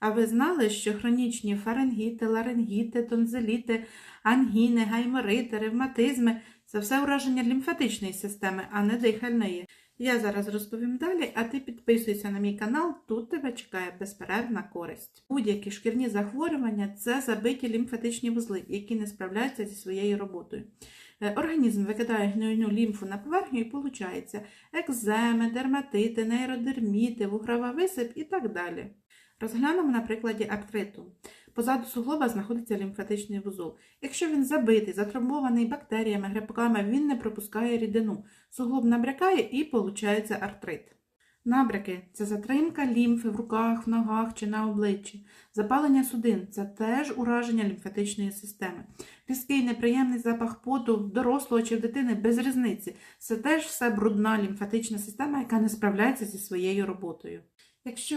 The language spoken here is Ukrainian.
А ви знали, що хронічні фарингіти, ларингіти, тонзиліти, ангіни, гайморити, ревматизми це все ураження лімфатичної системи, а не дихальної. Я зараз розповім далі, а ти підписуйся на мій канал, тут тебе чекає безперервна користь. Будь-які шкірні захворювання це забиті лімфатичні вузли, які не справляються зі своєю роботою. Е, Організм викидає гнойну лімфу на поверхню і виходить екземи, дерматити, нейродерміти, вугрова висип і так далі. Розглянемо на прикладі артриту. Позаду суглоба знаходиться лімфатичний вузол. Якщо він забитий, затрамбований бактеріями, грибками, він не пропускає рідину. Суглоб набрякає і виходить артрит. Набряки це затримка лімфи в руках, в ногах чи на обличчі. Запалення судин це теж ураження лімфатичної системи. Різкий неприємний запах поту в дорослого чи в дитини без різниці. Це теж все брудна лімфатична система, яка не справляється зі своєю роботою. Якщо